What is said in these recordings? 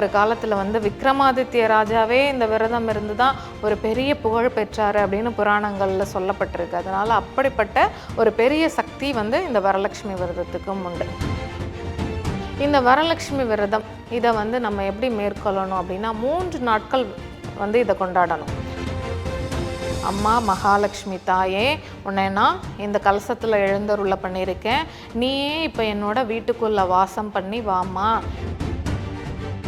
ஒரு காலத்தில் வந்து விக்ரமாதித்ய ராஜாவே இந்த விரதம் இருந்து தான் ஒரு பெரிய புகழ் பெற்றார் அப்படின்னு புராணங்களில் சொல்லப்பட்டிருக்கு. அதனால் அப்படிப்பட்ட ஒரு பெரிய சக்தி வந்து இந்த வரலட்சுமி விரதத்துக்கும் உண்டு. இந்த வரலட்சுமி விரதம் இதை வந்து நம்ம எப்படி மேற்கொள்ளணும் அப்படின்னா மூன்று நாட்கள் வந்து இதை கொண்டாடணும். அம்மா மகாலட்சுமி தாயே உன்னை நான் இந்த கலசத்தில் எழுந்தருள பண்ணியிருக்கேன். நீயே இப்போ என்னோட வீட்டுக்குள்ளே வாசம் பண்ணி வாம்மா.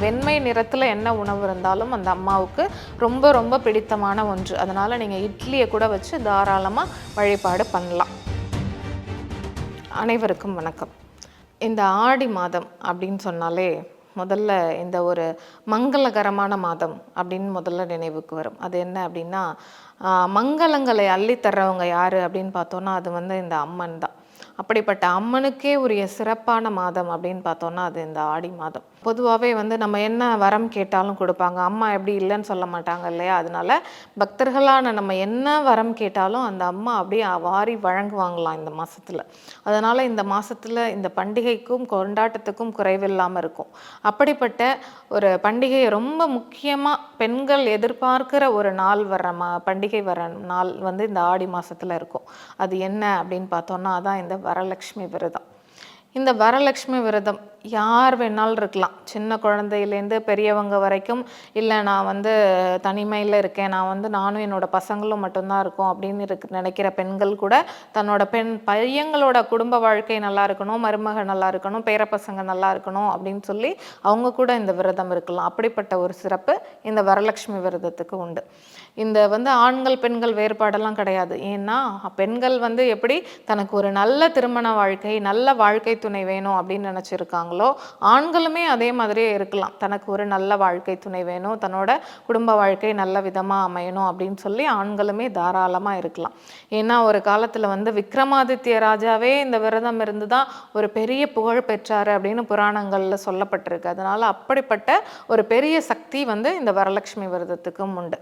வெண்மை நிறத்தில் என்ன உணவு இருந்தாலும் அந்த அம்மாவுக்கு ரொம்ப ரொம்ப பிடித்தமான ஒன்று. அதனால் நீங்கள் இட்லியை கூட வச்சு தாராளமாக வழிபாடு பண்ணலாம். அனைவருக்கும் வணக்கம். இந்த ஆடி மாதம் அப்படின்னு சொன்னாலே முதல்ல இந்த ஒரு மங்களகரமான மாதம் அப்படின்னு முதல்ல நினைவுக்கு வரும். அது என்ன அப்படின்னா மங்களங்களை அள்ளித்தர்றவங்க யார் அப்படின்னு பார்த்தோன்னா அது வந்து இந்த அம்மன் தான். அப்படிப்பட்ட அம்மனுக்கே உரிய சிறப்பான மாதம் அப்படின்னு பார்த்தோன்னா அது இந்த ஆடி மாதம். பொதுவாகவே வந்து நம்ம என்ன வரம் கேட்டாலும் கொடுப்பாங்க. அம்மா எப்படி இல்லைன்னு சொல்ல மாட்டாங்க இல்லையா? அதனால பக்தர்களான நம்ம என்ன வரம் கேட்டாலும் அந்த அம்மா அப்படியே வாரி வழங்குவாங்களாம் இந்த மாதத்தில் அதனால் இந்த மாதத்தில் இந்த பண்டிகைக்கும் கொண்டாட்டத்துக்கும் குறைவில்லாமல் இருக்கும். அப்படிப்பட்ட ஒரு பண்டிகையை ரொம்ப முக்கியமாக பெண்கள் எதிர்பார்க்கிற ஒரு நாள் வர்ற மா பண்டிகை வர நாள் வந்து இந்த ஆடி மாதத்தில் இருக்கும். அது என்ன அப்படின்னு பார்த்தோன்னா அதான் இந்த வரலட்சுமி விரதம். இந்த வரலட்சுமி விரதம் யார் வேணாலும் இருக்கலாம். சின்ன குழந்தையிலேருந்து பெரியவங்க வரைக்கும் இல்லை நான் வந்து தனிமையில் இருக்கேன். நான் வந்து நானும் என்னோட பசங்களும் மட்டும்தான் இருக்கோம். அப்படின்னு இருக்கு நினைக்கிற பெண்கள் கூட தன்னோட பெண் பையங்களோட குடும்ப வாழ்க்கை நல்லா இருக்கணும் மருமக நல்லா இருக்கணும் பேரப்பசங்க நல்லா இருக்கணும் அப்படின்னு சொல்லி அவங்க கூட இந்த விரதம் இருக்கலாம். அப்படிப்பட்ட ஒரு சிறப்பு இந்த வரலட்சுமி விரதத்துக்கு உண்டு. இந்த வந்து ஆண்கள் பெண்கள் வேறுபாடெல்லாம் கிடையாது. ஏன்னா பெண்கள் வந்து எப்படி தனக்கு ஒரு நல்ல திருமண வாழ்க்கை நல்ல வாழ்க்கை துணை வேணும் அப்படின்னு நினச்சிருக்காங்களோ ஆண்களுமே அதே மாதிரியே இருக்கலாம். தனக்கு ஒரு நல்ல வாழ்க்கை துணை வேணும் தன்னோட குடும்ப வாழ்க்கை நல்ல விதமாக அமையணும் அப்படின்னு சொல்லி ஆண்களுமே தாராளமாக இருக்கலாம். ஏன்னா ஒரு காலத்தில் வந்து விக்ரமாதித்ய ராஜாவே இந்த விரதம் இருந்து தான் ஒரு பெரிய புகழ் பெற்றார் அப்படின்னு புராணங்களில் சொல்லப்பட்டிருக்கு. அதனால் அப்படிப்பட்ட ஒரு பெரிய சக்தி வந்து இந்த வரலட்சுமி விரதத்துக்கும் உண்டு.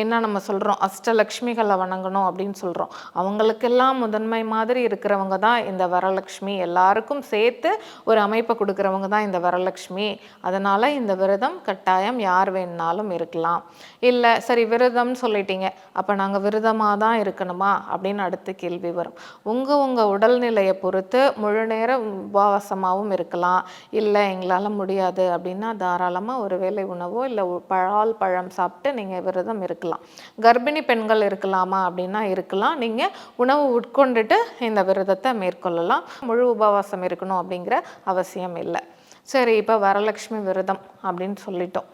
ஏன்னா நம்ம சொல்கிறோம் அஷ்டலக்ஷ்மிகளை வணங்கணும் அப்படின்னு சொல்கிறோம் அவங்களுக்கெல்லாம் முதன்மை மாதிரி இருக்கிறவங்க தான் இந்த வரலட்சுமி எல்லாருக்கும் சேர்த்து ஒரு அமைப்பை கொடுக்குறவங்க தான் இந்த வரலட்சுமி அதனால் இந்த விரதம் கட்டாயம் யார் வேணுனாலும் இருக்கலாம். இல்லை சரி விரதம்னு சொல்லிட்டீங்க. அப்போ நாங்கள் விரதமாக தான் இருக்கணுமா? அப்படின்னு அடுத்த கேள்வி வரும். உங்கள் உங்கள் உடல்நிலையை பொறுத்து முழு நேர உபவாசமாகவும் இருக்கலாம். இல்லை எங்களால் முடியாது அப்படின்னா தாராளமாக ஒரு வேளை உணவோ இல்லை பழால் பழம் சாப்பிட்டு நீங்கள் விரதம் இருக்கலாம். கர்ப்பிணி பெண்கள் இருக்கலாமா அப்படின்னா இருக்கலாம். நீங்கள் உணவு உட்கொண்டுட்டு இந்த விரதத்தை மேற்கொள்ளலாம். முழு உபவாசம் இருக்கணும் அப்படிங்கிற அவசியம் இல்லை. சரி இப்போ வரலட்சுமி விரதம் அப்படின்னு சொல்லிட்டோம்.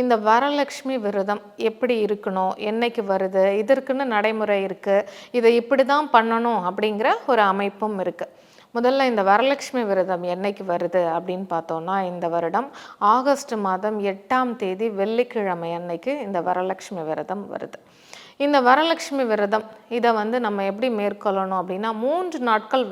இந்த வரலட்சுமி விரதம் எப்படி இருக்கணும்? என்னைக்கு வருது? இதற்குன்னு நடைமுறை இருக்குது இதை இப்படி தான் பண்ணணும் அப்படிங்கிற ஒரு அமைப்பும் இருக்குது முதல்ல இந்த வரலட்சுமி விரதம் என்னைக்கு வருது அப்படின்னு பார்த்தோம்னா இந்த வருடம் ஆகஸ்ட் மாதம் எட்டாம் தேதி வெள்ளிக்கிழமை அன்னைக்கு இந்த வரலட்சுமி விரதம் வருது. இந்த வரலட்சுமி விரதம் இதை வந்து நம்ம எப்படி மேற்கொள்ளணும் அப்படின்னா மூன்று நாட்கள்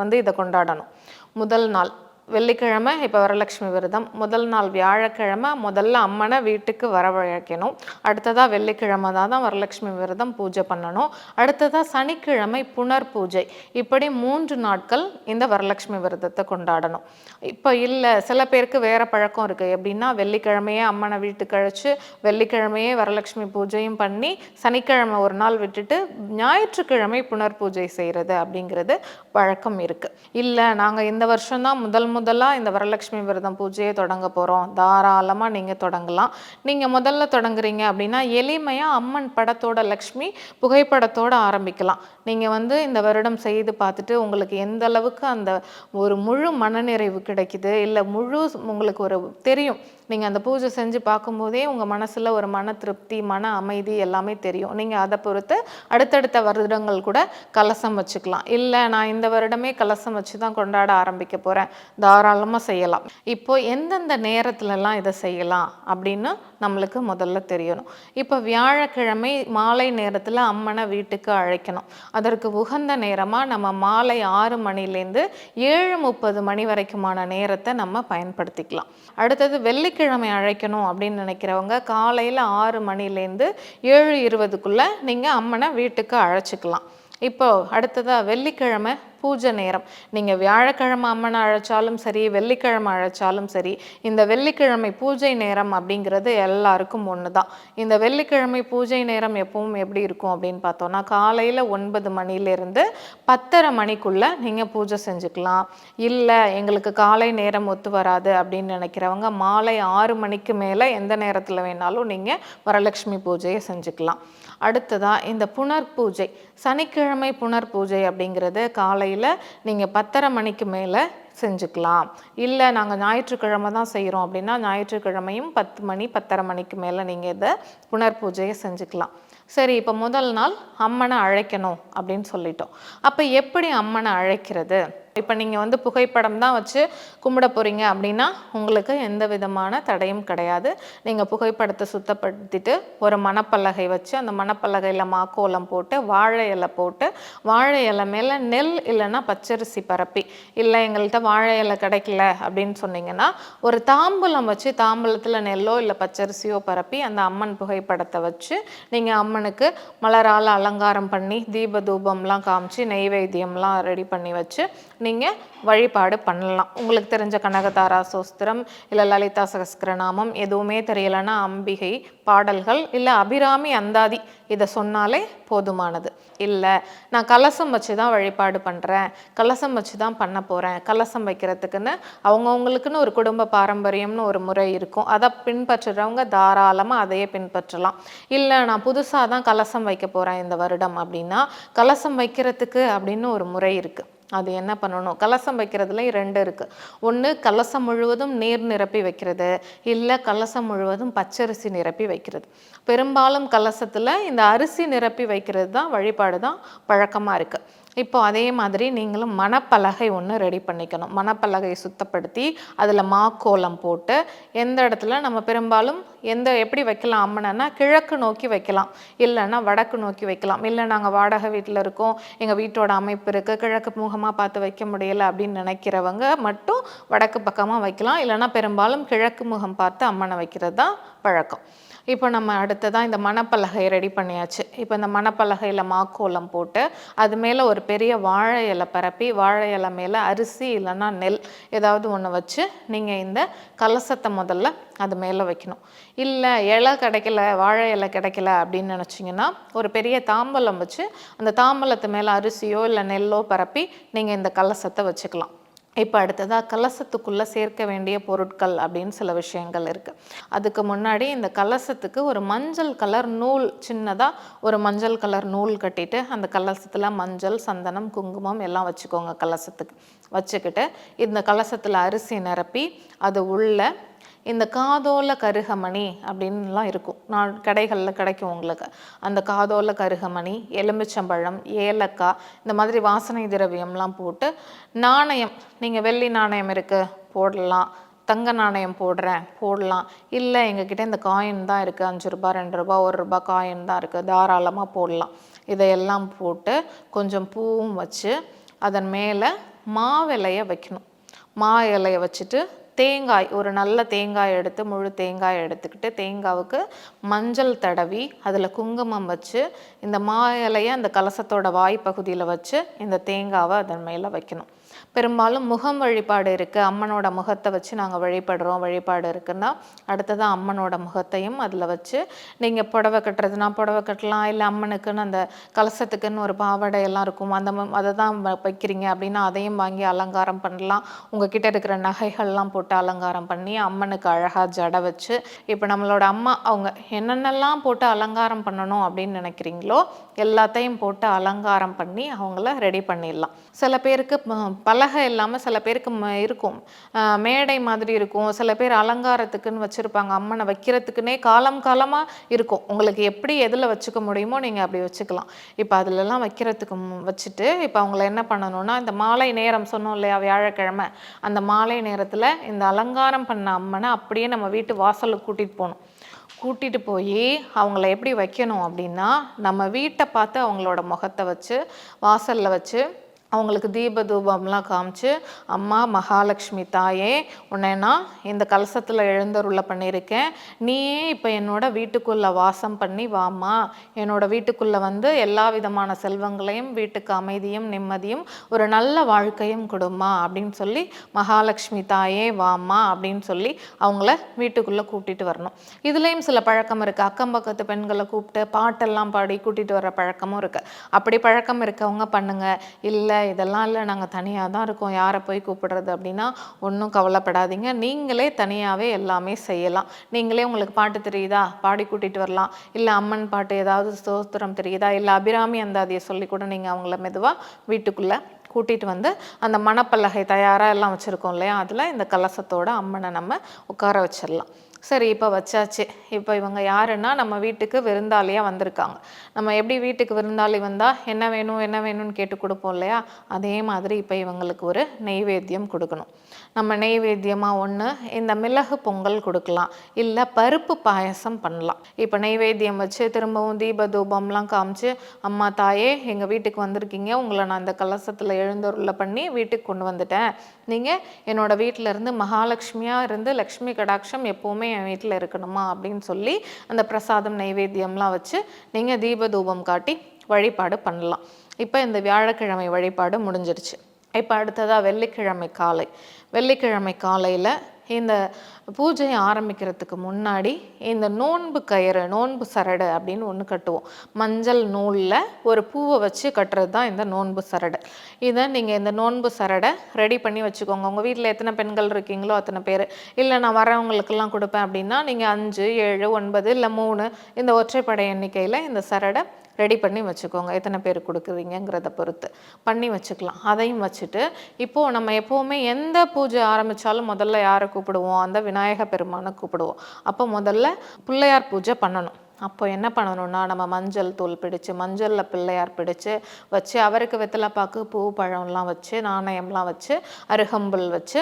வந்து இதை கொண்டாடணும். முதல் நாள் வெள்ளிக்கிழமை இப்போ வரலட்சுமி விரதம். முதல் நாள் வியாழக்கிழமை முதல்ல அம்மனை வீட்டுக்கு வரவழைக்கணும். அடுத்ததாக வெள்ளிக்கிழமை தான் தான் வரலட்சுமி விரதம் பூஜை பண்ணணும். அடுத்ததாக சனிக்கிழமை புனர் பூஜை. இப்படி மூன்று நாட்கள் இந்த வரலட்சுமி விரதத்தை கொண்டாடணும். இப்போ இல்லை சில பேருக்கு வேறு பழக்கம் இருக்குது எப்படின்னா வெள்ளிக்கிழமையே அம்மனை வீட்டுக்கு அழைச்சி வெள்ளிக்கிழமையே வரலட்சுமி பூஜையும் பண்ணி சனிக்கிழமை ஒரு நாள் விட்டுட்டு ஞாயிற்றுக்கிழமை புனர் பூஜை செய்கிறது அப்படிங்கிறது வழக்கம் இருக்குது இல்லை நாங்கள் இந்த வருஷம்தான் முதல் முதலாக இந்த வரலட்சுமி விரதம் பூஜையை தொடங்க போகிறோம் தாராளமாக நீங்கள் தொடங்கலாம். நீங்கள் முதல்ல தொடங்குறீங்க அப்படின்னா எளிமையாக அம்மன் படத்தோட லக்ஷ்மி புகைப்படத்தோடு ஆரம்பிக்கலாம். நீங்கள் வந்து இந்த வருடம் செய்து பார்த்துட்டு உங்களுக்கு எந்த அளவுக்கு அந்த ஒரு முழு மனநிறைவு கிடைக்குது இல்லை முழு உங்களுக்கு ஒரு தெரியும். நீங்கள் அந்த பூஜை செஞ்சு பார்க்கும்போதே உங்கள் மனசில் ஒரு மன திருப்தி மன அமைதி எல்லாமே தெரியும். நீங்கள் அதை பொறுத்து அடுத்தடுத்த வருடங்கள் கூட கலசம் வச்சுக்கலாம். இல்லை நான் இந்த வருடமே கலசம் வச்சு தான் கொண்டாட ஆரம்பிக்க போகிறேன் தாராளமாக செய்யலாம். இப்போது எந்தெந்த நேரத்துலலாம் இதை செய்யலாம் அப்படின்னு நம்மளுக்கு முதல்ல தெரியணும். இப்போ வியாழக்கிழமை மாலை நேரத்தில் அம்மனை வீட்டுக்கு அழைக்கணும். அதற்கு உகந்த நேரமாக நம்ம மாலை ஆறு மணிலேருந்து ஏழு முப்பது மணி வரைக்குமான நேரத்தை நம்ம பயன்படுத்திக்கலாம். அடுத்தது வெள்ளிக்கிழமை அழைக்கணும் அப்படின்னு நினைக்கிறவங்க காலையில் ஆறு மணிலேருந்து ஏழு இருபதுக்குள்ளே நீங்கள் அம்மனை வீட்டுக்கு அழைச்சிக்கலாம். இப்போது அடுத்ததாக வெள்ளிக்கிழமை பூஜை நேரம். நீங்கள் வியாழக்கிழமை அம்மனை அழைச்சாலும் சரி வெள்ளிக்கிழமை அழைச்சாலும் சரி இந்த வெள்ளிக்கிழமை பூஜை நேரம் அப்படிங்கிறது எல்லாருக்கும் ஒன்று தான் இந்த வெள்ளிக்கிழமை பூஜை நேரம் எப்பவும் எப்படி இருக்கும் அப்படின்னு பார்த்தோன்னா காலையில் ஒன்பது மணிலேருந்து பத்தரை மணிக்குள்ளே நீங்கள் பூஜை செஞ்சுக்கலாம். இல்லை எங்களுக்கு காலை நேரம் ஒத்து வராது அப்படின்னு நினைக்கிறவங்க மாலை ஆறு மணிக்கு மேலே எந்த நேரத்தில் வேணாலும் நீங்கள் வரலட்சுமி பூஜையை செஞ்சுக்கலாம். அடுத்ததாக இந்த புனர் பூஜை சனிக்கிழமை புனர் பூஜை அப்படிங்கிறது காலை காலையில் நீங்கள் பத்தரை மணிக்கு மேலே செஞ்சுக்கலாம். இல்லை நாங்கள் ஞாயிற்றுக்கிழமை தான் செய்கிறோம் அப்படின்னா ஞாயிற்றுக்கிழமையும் பத்து மணி பத்தரை மணிக்கு மேலே நீங்கள் இதை புனர் பூஜையை செஞ்சுக்கலாம். சரி இப்போ முதல் நாள் அம்மனை அழைக்கணும் அப்படின்னு சொல்லிட்டோம். அப்போ எப்படி அம்மனை அழைக்கிறது? இப்போ நீங்கள் வந்து புகைப்படம் தான் வச்சு கும்பிட போகிறீங்க அப்படின்னா உங்களுக்கு எந்த விதமான தடையும் கிடையாது. நீங்கள் புகைப்படத்தை சுத்தப்படுத்திட்டு ஒரு மணப்பலகை வச்சு அந்த மணப்பலகையில் மாக்கோலம் போட்டு வாழை இலை போட்டு வாழை இலை மேலே நெல் இல்லைன்னா பச்சரிசி பரப்பி இல்லை எங்கள்கிட்ட வாழை இலை கிடைக்கல அப்படின்னு சொன்னீங்கன்னா ஒரு தாம்பூலம் வச்சு தாம்பூலத்தில் நெல்லோ இல்லை பச்சரிசியோ பரப்பி அந்த அம்மன் புகைப்படத்தை வச்சு நீங்கள் அம்மனுக்கு மலரால் அலங்காரம் பண்ணி தீப தூபம்லாம் காமிச்சு நெய்வேத்தியம்லாம் ரெடி பண்ணி வச்சு நீங்கள் வழிபாடு பண்ணலாம். உங்களுக்கு தெரிஞ்ச கனகதாரா சோஸ்திரம் இல்லை லலிதா சகஸ்கிரநாமம் எதுவுமே தெரியலைன்னா அம்பிகை பாடல்கள் இல்லை அபிராமி அந்தாதி இதை சொன்னாலே போதுமானது. இல்லை நான் கலசம் வச்சு தான் வழிபாடு பண்ணுறேன் கலசம் வச்சு தான் பண்ண போகிறேன் கலசம் வைக்கிறதுக்குன்னு அவங்கவுங்களுக்குன்னு ஒரு குடும்ப பாரம்பரியம்னு ஒரு முறை இருக்கும். அதை பின்பற்றுறவங்க தாராளமாக அதையே பின்பற்றலாம். இல்லை நான் புதுசாக தான் கலசம் வைக்க போகிறேன் இந்த வருடம் அப்படின்னா கலசம் வைக்கிறதுக்கு அப்படின்னு ஒரு முறை இருக்குது அது என்ன பண்ணணும்? கலசம் வைக்கிறதுல ரெண்டு இருக்குது ஒன்று கலசம் முழுவதும் நீர் நிரப்பி வைக்கிறது. இல்லை கலசம் முழுவதும் பச்சரிசி நிரப்பி வைக்கிறது. பெரும்பாலும் கலசத்தில் இந்த அரிசி நிரப்பி வைக்கிறது தான் வழிபாடு தான் பழக்கமாக இருக்குது இப்போ அதே மாதிரி நீங்களும் மணப்பலகை ஒன்று ரெடி பண்ணிக்கணும். மணப்பலகையை சுத்தப்படுத்தி அதில் மாக்கோலம் போட்டு எந்த இடத்துல நம்ம பெரும்பாலும் எந்த எப்படி வைக்கலாம் அம்மனைன்னா கிழக்கு நோக்கி வைக்கலாம். இல்லைன்னா வடக்கு நோக்கி வைக்கலாம். இல்லை நாங்கள் வாடகை வீட்டில் இருக்கோம். எங்கள் வீட்டோட அமைப்பு இருக்குது கிழக்கு முகமாக பார்த்து வைக்க முடியலை அப்படின்னு நினைக்கிறவங்க மட்டும் வடக்கு பக்கமாக வைக்கலாம். இல்லைன்னா பெரும்பாலும் கிழக்கு முகம் பார்த்து அம்மனை வைக்கிறது தான் பழக்கம். இப்போ நம்ம அடுத்ததாக இந்த மணப்பலகை ரெடி பண்ணியாச்சு. இப்போ இந்த மணப்பலகையில் மாக்கோலம் போட்டு அது மேலே ஒரு பெரிய வாழை இலை பரப்பி வாழை இலை மேலே அரிசி இல்லைன்னா நெல் ஏதாவது ஒன்று வச்சு நீங்கள் இந்த கலசத்தை முதல்ல அது மேலே வைக்கணும். இல்லை இலை கிடைக்கல வாழை இலை கிடைக்கல அப்படின்னு நினச்சிங்கன்னா ஒரு பெரிய தாம்பலம் வச்சு அந்த தாம்பலத்து மேலே அரிசியோ இல்லை நெல்லோ பரப்பி நீங்கள் இந்த கலசத்தை வச்சுக்கலாம். இப்போ அடுத்ததாக கலசத்துக்குள்ளே சேர்க்க வேண்டிய பொருட்கள் அப்படின்னு சில விஷயங்கள் இருக்குது அதுக்கு முன்னாடி இந்த கலசத்துக்கு ஒரு மஞ்சள் கலர் நூல் சின்னதாக ஒரு மஞ்சள் கலர் நூல் கட்டிட்டு அந்த கலசத்தில் மஞ்சள் சந்தனம் குங்குமம் எல்லாம் வச்சுக்கோங்க கலசத்துக்கு. வச்சுக்கிட்டு இந்த கலசத்தில் அரிசி நிரப்பி அது உள்ள இந்த காதோல கருகமணி அப்படின்லாம் இருக்கும். நான் கடைகளில் கிடைக்கும் உங்களுக்கு. அந்த காதோல கருகமணி எலுமிச்சம்பழம் ஏலக்காய் இந்த மாதிரி வாசனை திரவியம்லாம் போட்டு நாணயம் நீங்கள் வெள்ளி நாணயம் இருக்குது போடலாம். தங்க நாணயம் போடுறேன் போடலாம். இல்லை எங்ககிட்ட இந்த காயின் தான் இருக்குது அஞ்சு ரூபா ரெண்டு ரூபா ஒரு ரூபா காயின் தான் இருக்குது தாராளமாக போடலாம். இதையெல்லாம் போட்டு கொஞ்சம் பூவும் வச்சு அதன் மேலே மாவிலையை வைக்கணும். மா இலையை வச்சுட்டு தேங்காய் ஒரு நல்ல தேங்காய் எடுத்து முழு தேங்காய் எடுத்துக்கிட்டு தேங்காவுக்கு மஞ்சள் தடவி அதில் குங்குமம் வச்சு இந்த மா இலையை அந்த கலசத்தோட வாய் பகுதியில் வச்சு இந்த தேங்காவை அதன் மேலே வைக்கணும். பெரும்பாலும் முகம் வழிபாடு இருக்குது அம்மனோட முகத்தை வச்சு நாங்கள் வழிபடுறோம். வழிபாடு இருக்குன்னா அடுத்ததாக அம்மனோட முகத்தையும் அதில் வச்சு நீங்கள் புடவை கட்டுறதுனா புடவை கட்டலாம். இல்லை அம்மனுக்குன்னு அந்த கலசத்துக்குன்னு ஒரு பாவாடை எல்லாம் இருக்கும். அந்த அதை தான் வ- வைக்கிறீங்க அப்படின்னா அதையும் வாங்கி அலங்காரம் பண்ணலாம். உங்ககிட்ட இருக்கிற நகைகள்லாம் போட்டு அலங்காரம் பண்ணி அம்மனுக்கு அழகாக ஜடை வச்சு இப்போ நம்மளோட அம்மா அவங்க என்னென்னலாம் போட்டு அலங்காரம் பண்ணணும் அப்படின்னு நினைக்கிறீங்களோ எல்லாத்தையும் போட்டு அலங்காரம் பண்ணி அவங்கள ரெடி பண்ணிடலாம். சில பேருக்கு பல பலகை இல்லாமல் சில பேருக்கு இருக்கும். மேடை மாதிரி இருக்கும். சில பேர் அலங்காரத்துக்குன்னு வச்சுருப்பாங்க. அம்மனை வைக்கிறதுக்குன்னே காலம் காலமாக இருக்கும். உங்களுக்கு எப்படி எதில் வச்சுக்க முடியுமோ நீங்கள் அப்படி வச்சுக்கலாம். இப்போ அதிலெல்லாம் வைக்கிறதுக்கு வச்சுட்டு இப்போ அவங்கள என்ன பண்ணணும்னா இந்த மாலை நேரம் சொன்னோம் இல்லையா வியாழக்கிழமை. அந்த மாலை நேரத்தில் இந்த அலங்காரம் பண்ண அம்மனை அப்படியே நம்ம வீட்டு வாசலுக்கு கூட்டிகிட்டு போகணும். கூட்டிட்டு போய் அவங்கள எப்படி வைக்கணும் அப்படின்னா நம்ம வீட்டை பார்த்து அவங்களோட முகத்தை வச்சு வாசலில் வச்சு அவங்களுக்கு தீப தூபம்லாம் காமிச்சு அம்மா மகாலட்சுமி தாயே உன்னை நான் இந்த கலசத்தில் எழுந்தருள பண்ணியிருக்கேன். நீயே இப்போ என்னோட வீட்டுக்குள்ளே வாசம் பண்ணி வாம்மா. என்னோட வீட்டுக்குள்ளே வந்து எல்லா விதமான செல்வங்களையும் வீட்டுக்கு அமைதியும் நிம்மதியும் ஒரு நல்ல வாழ்க்கையும் கொடுமா அப்படின்னு சொல்லி மகாலட்சுமி தாயே வாம்மா அப்படின்னு சொல்லி அவங்கள வீட்டுக்குள்ளே கூட்டிகிட்டு வரணும். இதுலேயும் சில பழக்கம் இருக்குது அக்கம் பக்கத்து பெண்களை கூப்பிட்டு பாட்டெல்லாம் பாடி கூட்டிகிட்டு வர பழக்கமும் இருக்குது அப்படி பழக்கம் இருக்கவங்க பண்ணுங்கள் இல்லை இதெல்லாம் இல்லை நாங்கள் தனியாக தான் இருக்கோம். யாரை போய் கூப்பிடுறது அப்படின்னா ஒன்றும் கவலைப்படாதீங்க. நீங்களே தனியாகவே எல்லாமே செய்யலாம். நீங்களே உங்களுக்கு பாட்டு தெரியுதா? பாடி கூட்டிகிட்டு வரலாம். இல்லை அம்மன் பாட்டு ஏதாவது ஸ்தோத்திரம் தெரியுதா? இல்லை அபிராமி அந்தாதியை சொல்லி கூட நீங்கள் அவங்கள மெதுவாக வீட்டுக்குள்ளே கூட்டிகிட்டு வந்து அந்த மணப்பலகை தயாராக எல்லாம் வச்சுருக்கோம் இல்லையா? அதில் இந்த கலசத்தோட அம்மனை நம்ம உட்கார வச்சிடலாம் சரி இப்போ வச்சாச்சு. இப்போ இவங்க யாருன்னா நம்ம வீட்டுக்கு விருந்தாளியாக வந்திருக்காங்க. நம்ம எப்படி வீட்டுக்கு விருந்தாளி வந்தால் என்ன வேணும் என்ன வேணும்னு கேட்டு கொடுப்போம் இல்லையா? அதே மாதிரி இப்போ இவங்களுக்கு ஒரு நெய்வேத்தியம் கொடுக்கணும். நம்ம நெய்வேத்தியமாக ஒன்று இந்த மிளகு பொங்கல் கொடுக்கலாம். இல்லை பருப்பு பாயசம் பண்ணலாம். இப்போ நெய்வேத்தியம் வச்சு திரும்பவும் தீப தூபம்லாம் காமிச்சு அம்மா தாயே எங்கள் வீட்டுக்கு வந்திருக்கீங்க. உங்களை நான் இந்த கலசத்தில் எழுந்தருள பண்ணி வீட்டுக்கு கொண்டு வந்துட்டேன். நீங்கள் என்னோடய வீட்டில் இருந்து மகாலட்சுமியாக இருந்து லக்ஷ்மி கடாட்சம் எப்போவுமே என் வீட்டில் இருக்கணுமா அப்படின்னு சொல்லி அந்த பிரசாதம் நைவேத்தியம்லாம் வச்சு நீங்கள் தீப தூபம் காட்டி வழிபாடு பண்ணலாம். இப்போ இந்த வியாழக்கிழமை வழிபாடு முடிஞ்சிருச்சு. இப்போ அடுத்ததாக வெள்ளிக்கிழமை காலை. வெள்ளிக்கிழமை காலையில் இந்த பூஜையை ஆரம்பிக்கிறதுக்கு முன்னாடி இந்த நோன்பு கயிறு நோன்பு சரடு அப்படின்னு ஒன்று கட்டுவோம். மஞ்சள் நூலில் ஒரு பூவை வச்சு கட்டுறது தான் இந்த நோன்பு சரடு. இதை நீங்கள் இந்த நோன்பு சரடை ரெடி பண்ணி வச்சுக்கோங்க. உங்கள் வீட்டில் எத்தனை பெண்கள் இருக்கீங்களோ அத்தனை பேர். இல்லை நான் வரவங்களுக்கெல்லாம் கொடுப்பேன் அப்படின்னா நீங்கள் அஞ்சு ஏழு ஒன்பது இல்லை மூணு இந்த ஒற்றைப்படை எண்ணிக்கையில் இந்த சரடை ரெடி பண்ணி வச்சுக்கோங்க. எத்தனை பேர் கொடுக்குறீங்கிறத பொறுத்து. பண்ணி வச்சுக்கலாம். அதையும் வச்சுட்டு இப்போது நம்ம எப்போவுமே எந்த பூஜை ஆரம்பித்தாலும் முதல்ல யாரை கூப்பிடுவோம்? அந்த விநாயக பெருமானை கூப்பிடுவோம். அப்போ முதல்ல பிள்ளையார் பூஜை பண்ணணும். அப்போ என்ன பண்ணணும்னா நம்ம மஞ்சள் தூள் பிடிச்சு மஞ்சளில் பிள்ளையார் பிடிச்சு வச்சு அவருக்கு வெத்தலைப்பாக்கு பூ பழம்லாம் வச்சு நாணயம்லாம் வச்சு அருகம்புல் வச்சு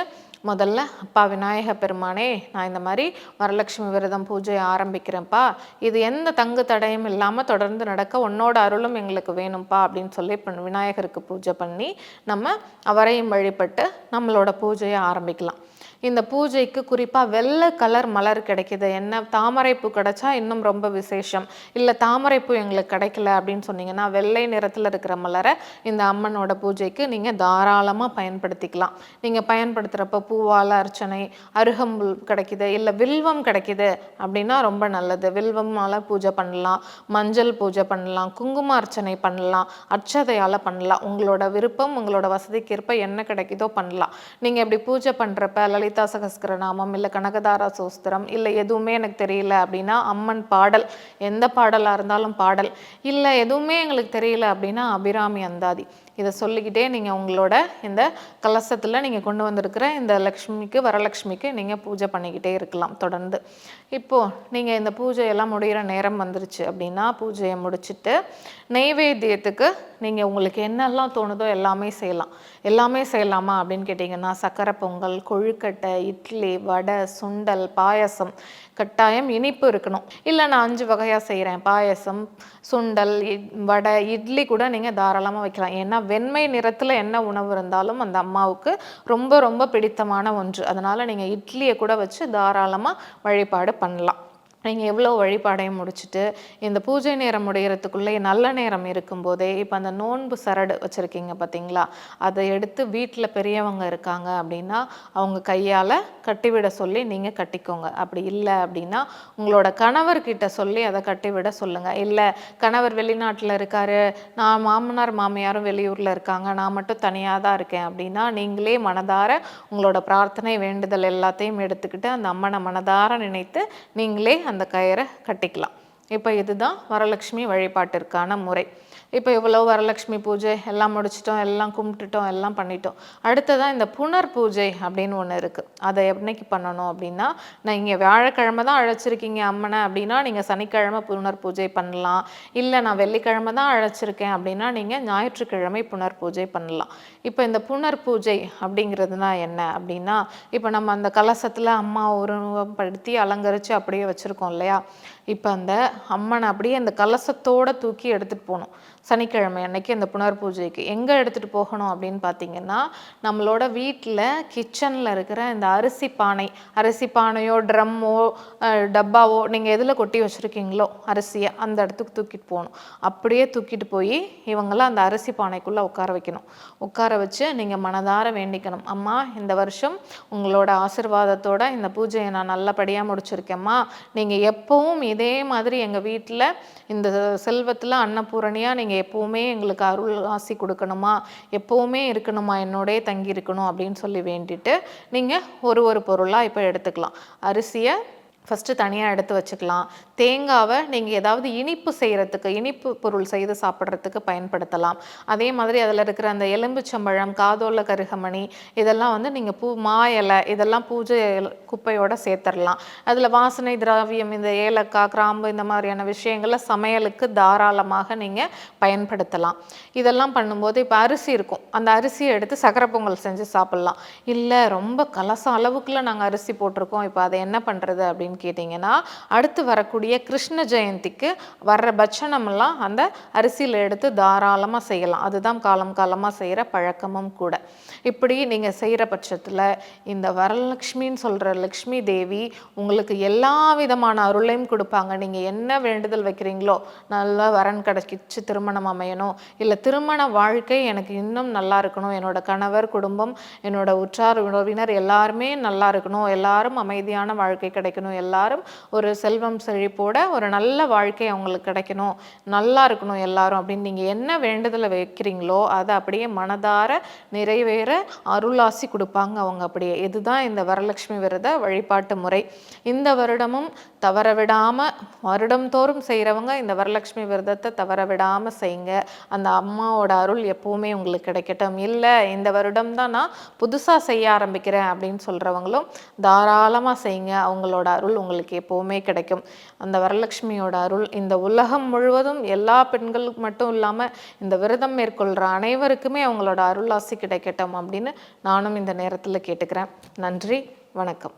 முதல்ல அப்பா விநாயக பெருமானே நான் இந்த மாதிரி வரலட்சுமி விரதம் பூஜையை ஆரம்பிக்கிறேன்ப்பா. இது எந்த தங்கு தடையும் இல்லாமல் தொடர்ந்து நடக்க உன்னோட அருளும் எங்களுக்கு வேணும்ப்பா அப்படின்னு சொல்லி இப்போ விநாயகருக்கு பூஜை பண்ணி நம்ம அவரையும் வழிபட்டு நம்மளோட பூஜையை ஆரம்பிக்கலாம். இந்த பூஜைக்கு குறிப்பாக வெள்ளை கலர் மலர் கிடைக்கிது. என்ன தாமரைப்பூ கிடைச்சா இன்னும் ரொம்ப விசேஷம். இல்லை தாமரைப்பூ எங்களுக்கு கிடைக்கல அப்படின்னு சொன்னீங்கன்னா வெள்ளை நிறத்தில் இருக்கிற மலரை இந்த அம்மனோட பூஜைக்கு நீங்கள் தாராளமாக பயன்படுத்திக்கலாம். நீங்கள் பயன்படுத்துகிறப்ப பூவால் அர்ச்சனை அருகம்புல் கிடைக்கிது இல்லை வில்வம் கிடைக்கிது அப்படின்னா ரொம்ப நல்லது. வில்வமால் பூஜை பண்ணலாம் மஞ்சள் பூஜை பண்ணலாம் குங்கும அர்ச்சனை பண்ணலாம் அர்ச்சதையால் பண்ணலாம். உங்களோட விருப்பம் உங்களோட வசதிக்கேற்ப என்ன கிடைக்குதோ பண்ணலாம். நீங்கள் இப்படி பூஜை பண்ணுறப்ப லலிதா சகஸ்கர நாமம் இல்லை கனகதாரா சோஸ்திரம் இல்லை எதுவுமே எனக்கு தெரியல அப்படின்னா அம்மன் பாடல். எந்த பாடலாக இருந்தாலும் பாடல். இல்லை எதுவுமே எங்களுக்கு தெரியல அப்படின்னா அபிராமி அந்தாதி. இதை சொல்லிக்கிட்டே நீங்கள் உங்களோட இந்த கலசத்தில் நீங்கள் கொண்டு வந்திருக்கிற இந்த லக்ஷ்மிக்கு வரலக்ஷ்மிக்கு நீங்கள் பூஜை பண்ணிக்கிட்டே இருக்கலாம் தொடர்ந்து. இப்போது நீங்கள் இந்த பூஜையெல்லாம் முடிகிற நேரம் வந்துருச்சு அப்படின்னா பூஜையை முடிச்சுட்டு நெய்வேத்தியத்துக்கு நீங்கள் உங்களுக்கு என்னெல்லாம் தோணுதோ எல்லாமே செய்யலாம். எல்லாமே செய்யலாமா அப்படின்னு கேட்டிங்கன்னா சக்கரை பொங்கல் கொழுக்கட்டை இட்லி வடை சுண்டல் பாயசம் கட்டாயம் இனிப்பு இருக்கணும். இல்லை நான் அஞ்சு வகையாக செய்கிறேன் பாயசம் சுண்டல் இட் வடை இட்லி கூட நீங்கள் தாராளமாக வைக்கலாம். ஏன்னா வெண்மை நிறத்தில் என்ன உணவு இருந்தாலும் அந்த அம்மாவுக்கு ரொம்ப ரொம்ப பிடித்தமான ஒன்று. அதனால் நீங்கள் இட்லியை கூட வச்சு தாராளமாக வழிபாடு பண்ணலாம். நீங்கள் எவ்வளோ வழிபாடையும் முடிச்சுட்டு இந்த பூஜை நேரம் முடிகிறதுக்குள்ளே நல்ல நேரம் இருக்கும்போதே இப்போ அந்த நோன்பு சரடு வச்சுருக்கீங்க பார்த்தீங்களா அதை எடுத்து வீட்டில் பெரியவங்க இருக்காங்க அப்படின்னா அவங்க கையால் கட்டிவிட சொல்லி நீங்கள் கட்டிக்கோங்க. அப்படி இல்லை அப்படின்னா உங்களோட கணவர்கிட்ட சொல்லி அதை கட்டிவிட சொல்லுங்கள் இல்லை கணவர் வெளிநாட்டில் இருக்காரு நான் மாமனார் மாமியாரும் வெளியூரில் இருக்காங்க நான் மட்டும் தனியாக தான் இருக்கேன் அப்படின்னா நீங்களே மனதார உங்களோட பிரார்த்தனை வேண்டுதல் எல்லாத்தையும் எடுத்துக்கிட்டு அந்த அம்மனை மனதார நினைத்து நீங்களே அந்த அந்த கயிறை கட்டிக்கலாம். இப்போ இதுதான் வரலட்சுமி வழிபாட்டிற்கான முறை. இப்போ இவ்வளோ வரலட்சுமி பூஜை எல்லாம் முடிச்சிட்டோம் எல்லாம் கும்பிட்டுட்டோம் எல்லாம் பண்ணிட்டோம். அடுத்ததாக இந்த புனர் பூஜை அப்படின்னு ஒன்று இருக்குது அதை என்னைக்கு பண்ணணும் அப்படின்னா நான் இங்கே வியாழக்கிழமை தான் அழைச்சிருக்கீங்க அம்மனை அப்படின்னா நீங்கள் சனிக்கிழமை புனர் பூஜை பண்ணலாம். இல்லை நான் வெள்ளிக்கிழமை தான் அழைச்சிருக்கேன் அப்படின்னா நீங்கள் ஞாயிற்றுக்கிழமை புனர் பூஜை பண்ணலாம். இப்போ இந்த புனர் பூஜை அப்படிங்கிறதுனா என்ன? அப்படின்னா இப்போ நம்ம அந்த கலசத்தில் அம்மா உருவப்படுத்தி அலங்கரித்து அப்படியே வச்சுருக்கோம் இல்லையா? இப்போ அந்த அம்மனை அப்படியே அந்த கலசத்தோடு தூக்கி எடுத்துகிட்டு போகணும். சனிக்கிழமை அன்னைக்கு அந்த புனர் பூஜைக்கு எங்கே எடுத்துகிட்டு போகணும் அப்படின்னு பார்த்தீங்கன்னா நம்மளோட வீட்டில் கிச்சனில் இருக்கிற இந்த அரிசி பானை அரிசி பானையோ ட்ரம்மோ டப்பாவோ நீங்கள் எதில் கொட்டி வச்சுருக்கீங்களோ அரிசியை அந்த இடத்துக்கு தூக்கிட்டு போகணும். அப்படியே தூக்கிட்டு போய் இவங்களாம் அந்த அரிசி பானைக்குள்ளே உட்கார வைக்கணும். உட்கார வச்சு நீங்கள் மனதார வேண்டிக்கணும். அம்மா இந்த வருஷம் உங்களோட ஆசிர்வாதத்தோட இந்த பூஜையை நான் நல்லபடியாக முடிச்சிருக்கேம்மா நீங்கள் எப்பவும் இதே மாதிரி எங்கள் வீட்டில் இந்த செல்வத்தில் அன்னபூரணியாக நீங்கள் எப்போவுமே எங்களுக்கு அருள் ஆசி கொடுக்கணுமா? எப்போவுமே இருக்கணுமா? என்னோடே தங்கி இருக்கணும் அப்படின்னு சொல்லி வேண்டிட்டு நீங்கள் ஒரு ஒரு பொருளாக இப்போ எடுத்துக்கலாம். அரிசியை ஃபஸ்ட்டு தனியாக எடுத்து வச்சுக்கலாம். தேங்காவை நீங்கள் ஏதாவது இனிப்பு செய்கிறதுக்கு இனிப்பு பொருள் செய்து சாப்பிட்றதுக்கு பயன்படுத்தலாம். அதே மாதிரி அதில் இருக்கிற அந்த எலும்புச்சம்பழம் காதோல கருகமணி இதெல்லாம் வந்து நீங்கள் பூ மா இலை இதெல்லாம் பூஜை குப்பையோடு சேர்த்துடலாம் அதில் வாசனை திராவியம் இந்த ஏலக்காய் கிராம்பு இந்த மாதிரியான விஷயங்களை சமையலுக்கு தாராளமாக நீங்கள் பயன்படுத்தலாம். இதெல்லாம் பண்ணும்போது இப்போ அரிசி இருக்கும். அந்த அரிசியை எடுத்து சக்கரை பொங்கல் செஞ்சு சாப்பிட்லாம். இல்லை ரொம்ப கலசம் அளவுக்குள்ள நாங்கள் அரிசி போட்டிருக்கோம். இப்போ அதை என்ன பண்ணுறது அப்படின்னு கேட்டிங்கன்னா அடுத்து வரக்கூடிய கிருஷ்ண ஜெயந்திக்கு வர்ற பட்சணமெல்லாம் அந்த அரிசியில் எடுத்து தாராளமாக செய்யலாம். அதுதான் காலம் காலமாக செய்கிற பழக்கமும் கூட. இப்படி நீங்கள் செய்கிற பட்சத்தில் இந்த வரலட்சுமின்னு சொல்கிற லக்ஷ்மி தேவி உங்களுக்கு எல்லா விதமான அருளையும் கொடுப்பாங்க. நீங்கள் என்ன வேண்டுதல் வைக்கிறீங்களோ நல்ல வரன் கிடைக்கிச்சு திருமணம் அமையணும். இல்லை திருமண வாழ்க்கை எனக்கு இன்னும் நல்லா இருக்கணும். என்னோட கணவர் குடும்பம் என்னோட உற்றார் உறவினர் எல்லாருமே நல்லா இருக்கணும். எல்லாரும் அமைதியான வாழ்க்கை கிடைக்கணும். எல்லாரும் ஒரு செல்வம் செழிப்போட ஒரு நல்ல வாழ்க்கை அவங்களுக்கு கிடைக்கணும். நல்லா இருக்கணும் எல்லாரும் அப்படின்னு நீங்கள் என்ன வேண்டுதலை வைக்கிறீங்களோ அதை அப்படியே மனதார நிறைவேற அருளாசி கொடுப்பாங்க அவங்க அப்படியே. இதுதான் இந்த வரலட்சுமி விரத வழிபாட்டு முறை. இந்த வருடமும் தவற விடாமல் வருடம் தோறும் செய்கிறவங்க இந்த வரலட்சுமி விரதத்தை தவற விடாமல் செய்யுங்க அந்த அம்மாவோட அருள் எப்போவுமே உங்களுக்கு கிடைக்கட்டும். இல்லை இந்த வருடம் தான் நான் புதுசாக செய்ய ஆரம்பிக்கிறேன் அப்படின்னு சொல்கிறவங்களும் தாராளமாக செய்யுங்க அவங்களோட அருள் அருள் உங்களுக்கு எப்போவுமே கிடைக்கும். அந்த வரலட்சுமியோட அருள் இந்த உலகம் முழுவதும் எல்லா பெண்களுக்கு மட்டும் இல்லாமல் இந்த விரதம் மேற்கொள்கிற அனைவருக்குமே அவங்களோட அருளாசி கிடைக்கட்டும் அப்படின்னு நானும் இந்த நேரத்தில் கேட்டுக்கிறேன். நன்றி வணக்கம்.